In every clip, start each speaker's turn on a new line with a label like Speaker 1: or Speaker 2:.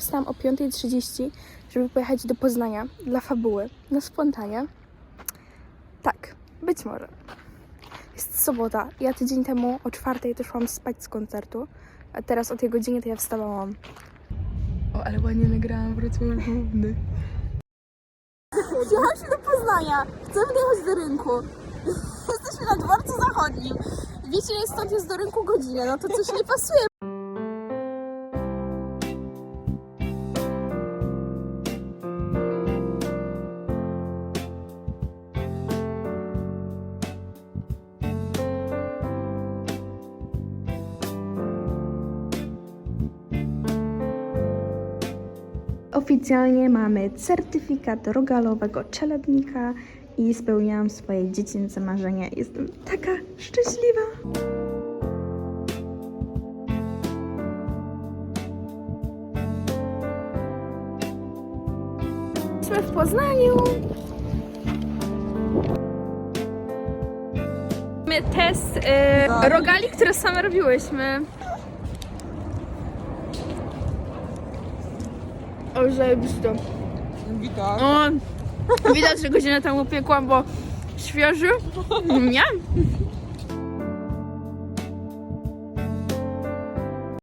Speaker 1: wstałam o 5.30, żeby pojechać do Poznania dla fabuły na spontanie. Tak, być może. Jest sobota. Ja tydzień temu o czwartej też szłam spać z koncertu, a teraz o tej godzinie to ja wstawałam. O, ale ładnie nagrałam Wrocław Główny. Przyjechałyśmy do Poznania. Chcemy dojechać do rynku. Jesteśmy na dworcu zachodnim. Wiecie, stąd jest do rynku godzinę, no to coś nie pasuje. Oficjalnie mamy certyfikat rogalowego czeladnika i spełniłam swoje dziecięce marzenie. Jestem taka szczęśliwa. Jesteśmy w Poznaniu. Mamy test y, rogali, które same robiłyśmy. O, zajebiście.
Speaker 2: Witam.
Speaker 1: O, widać, że godzinę temu piekłam, bo świeży. Nie?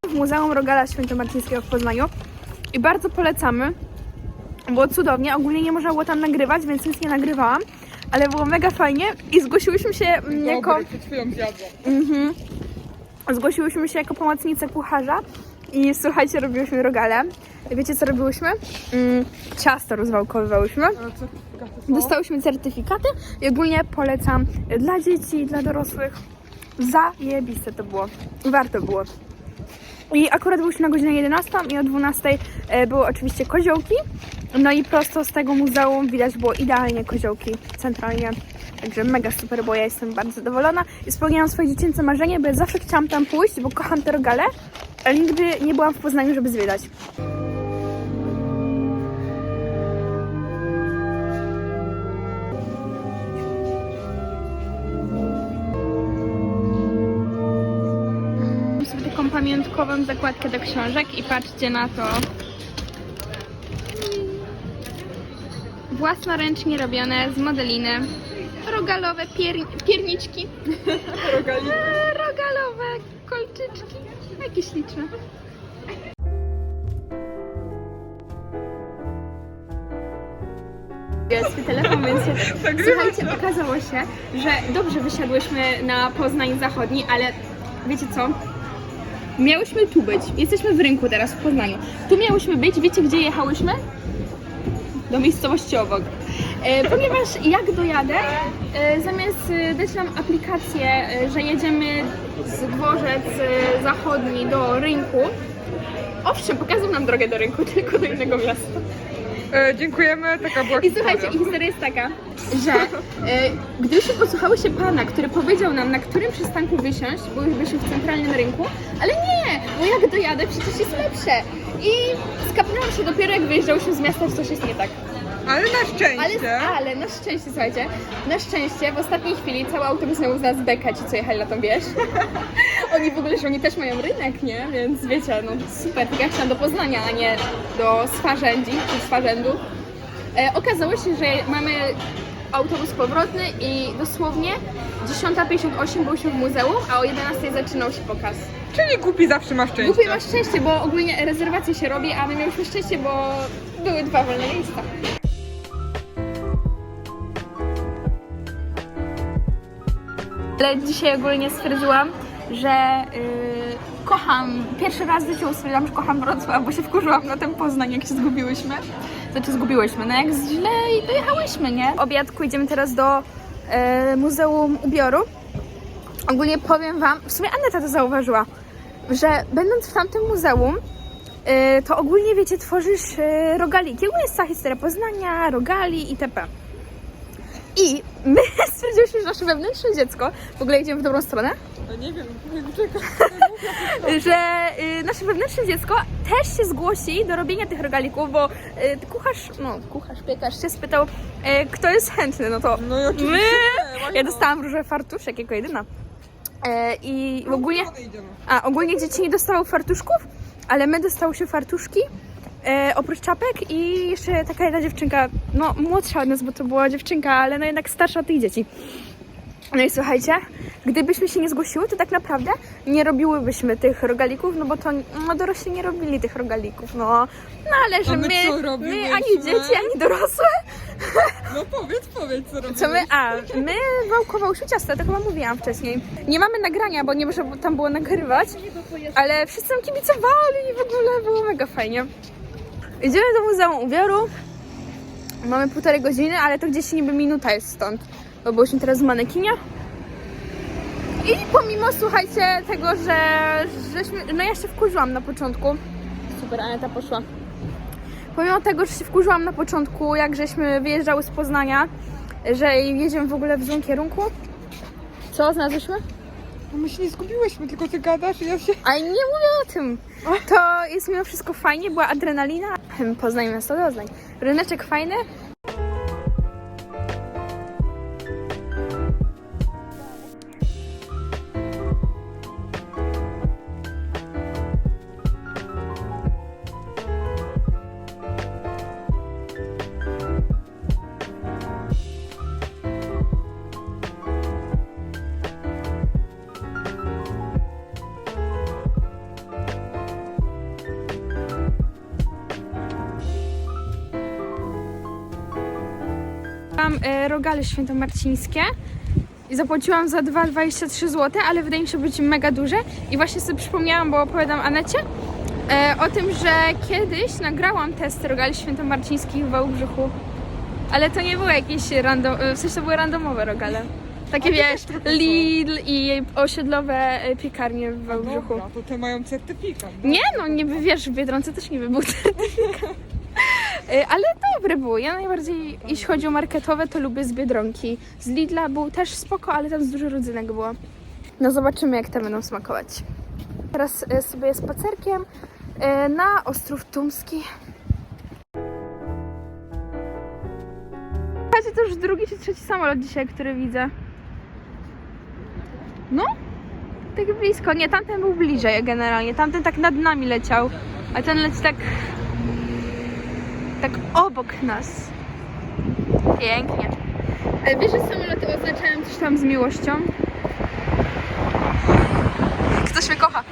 Speaker 1: W Muzeum Rogala Świętomarcińskiego w Poznaniu i bardzo polecamy. Było cudownie, ogólnie nie można było tam nagrywać, więc nic nie nagrywałam, ale było mega fajnie i zgłosiłyśmy się mm, jako...
Speaker 2: Dobry, przed chwilą zjadłam.
Speaker 1: Mhm. Zgłosiłyśmy się jako pomocnice kucharza i słuchajcie, robiłyśmy rogale. Wiecie co robiłyśmy? Mm, ciasto rozwałkowywałyśmy. Dostałyśmy certyfikaty i ogólnie polecam dla dzieci, dla dorosłych. Zajebiste to było. Warto było. I akurat byliśmy na godzinę 11 i o 12 e, były oczywiście koziołki. No i prosto z tego muzeum widać było idealnie koziołki centralnie. Także mega super, bo ja jestem bardzo zadowolona i spełniałam swoje dziecięce marzenie, bo ja zawsze chciałam tam pójść, bo kocham te rogale, ale nigdy nie byłam w Poznaniu, żeby zwiedzać. Mam sobie taką pamiątkową zakładkę do książek i patrzcie na to. Własnoręcznie robione z modeliny. Rogalowe pier- pierniczki.
Speaker 2: Rogali.
Speaker 1: Eee, Rogalowe kolczyczki. Jakie śliczne. Jest telefon, więc słuchajcie, okazało się, że dobrze wysiadłyśmy na Poznań Zachodni, ale wiecie co? Miałyśmy tu być. Jesteśmy w rynku teraz w Poznaniu. Tu miałyśmy być. Wiecie, gdzie jechałyśmy? Do miejscowości obok. E, ponieważ jak dojadę, e, zamiast e, dać nam aplikację, że jedziemy z dworzec zachodni do rynku, owszem, pokazują nam drogę do rynku, tylko do innego miasta.
Speaker 2: E, dziękujemy, taka była
Speaker 1: I słuchajcie, i historia jest taka, że e, gdybyśmy posłuchały się pana, który powiedział nam, na którym przystanku wysiąść, bo już byliśmy w centralnym rynku, ale nie, bo jak dojadę, przecież jest lepsze. I skapnęłam się dopiero, jak wyjeżdżałyśmy z miasta, że coś jest nie tak.
Speaker 2: Ale na szczęście.
Speaker 1: Ale, ale na szczęście, słuchajcie, na szczęście w ostatniej chwili cały autobus miał z nas beka, ci co jechali na tą wieś. oni w ogóle, że oni też mają rynek, nie? Więc wiecie, no super, tak jak chciałam do Poznania, a nie do Swarzędzi czy Swarzędu. E, okazało się, że mamy autobus powrotny i dosłownie 10.58 byliśmy w muzeum, a o 11.00 zaczynał się pokaz.
Speaker 2: Czyli głupi zawsze ma szczęście.
Speaker 1: Głupie masz szczęście, bo ogólnie rezerwacje się robi, a my mieliśmy szczęście, bo były dwa wolne miejsca. Ale dzisiaj ogólnie stwierdziłam, że yy, kocham, pierwszy raz w życiu stwierdziłam, że kocham Wrocław, bo się wkurzyłam na ten Poznań, jak się zgubiłyśmy. Znaczy zgubiłyśmy, no jak źle i dojechałyśmy, nie? Obiadku idziemy teraz do yy, Muzeum Ubioru. Ogólnie powiem wam, w sumie Aneta to zauważyła, że będąc w tamtym muzeum, yy, to ogólnie wiecie, tworzysz yy, rogaliki. Ogólnie jest cała historia Poznania, rogali itp. I my stwierdziłyśmy, że nasze wewnętrzne dziecko, w ogóle idziemy w dobrą stronę,
Speaker 2: No nie wiem, czekaj.
Speaker 1: że y, nasze wewnętrzne dziecko też się zgłosi do robienia tych rogalików, bo y, kucharz, no kucharz, piekarz się spytał, y, kto jest chętny, no to
Speaker 2: No i oczywiście.
Speaker 1: my. Ja
Speaker 2: not?
Speaker 1: dostałam różowy fartuszek jako jedyna. E, I w ogóle,
Speaker 2: No, idziemy.
Speaker 1: a ogólnie dzieci nie dostały fartuszków, ale my dostałyśmy fartuszki E, oprócz czapek i jeszcze taka jedna dziewczynka, no młodsza od nas, bo to była dziewczynka, ale no jednak starsza od tych dzieci. No i słuchajcie, gdybyśmy się nie zgłosiły, to tak naprawdę nie robiłybyśmy tych rogalików, no bo to no, dorośli nie robili tych rogalików, no. No ale że
Speaker 2: A my
Speaker 1: my, my
Speaker 2: robiłyśmy?
Speaker 1: ani dzieci, ani dorosłe,
Speaker 2: No powiedz, powiedz co robisz.
Speaker 1: co my, a, my wałkowałyśmy ciasto, to chyba mówiłam wcześniej. Nie mamy nagrania, bo nie można tam było nagrywać, ale wszyscy nam kibicowali i w ogóle było mega fajnie. Idziemy do Muzeum Ubioru, mamy półtorej godziny, ale to gdzieś niby minuta jest stąd, bo byliśmy teraz w manekinie. I pomimo, słuchajcie, tego, że żeśmy, no ja się wkurzyłam na początku. Super, Aneta poszła. Pomimo tego, że się wkurzyłam na początku, jak żeśmy wyjeżdżały z Poznania, że jedziemy w ogóle w złym kierunku. Co znalazłyśmy?
Speaker 2: No my się nie zgubiłyśmy, tylko ty gadasz i ja się...
Speaker 1: Ale nie mówię o tym. To jest mimo wszystko fajnie, była adrenalina. Poznań miasto doznań. Ryneczek fajny. Mam e, rogale świętomarcińskie i zapłaciłam za 2,23 zł, ale wydaje mi się być mega duże. I właśnie sobie przypomniałam, bo opowiadam Anecie e, o tym, że kiedyś nagrałam test rogali świętomarcińskich w Wałbrzychu. Ale to nie były jakieś random, e, w sensie to były randomowe rogale. Takie wiesz, Lidl i osiedlowe e, piekarnie w Wałbrzychu.
Speaker 2: Dobra, to te mają certyfikat.
Speaker 1: Nie, no nie wiesz, w Biedronce też nie by był certyfikat. Y, Ale dobre było. Ja najbardziej, jeśli chodzi o marketowe, to lubię z Biedronki. Z Lidla był też spoko, ale tam z dużo rodzynek było. No zobaczymy, jak te będą smakować. Teraz y, sobie spacerkiem y, na Ostrów Tumski. Słuchajcie, to już drugi czy trzeci samolot dzisiaj, który widzę. No, tak blisko. Nie, tamten był bliżej generalnie. Tamten tak nad nami leciał, a ten leci tak. Tak obok nas. Pięknie. E, Wiesz, że samoloty oznaczają coś tam z miłością? Ktoś mnie kocha.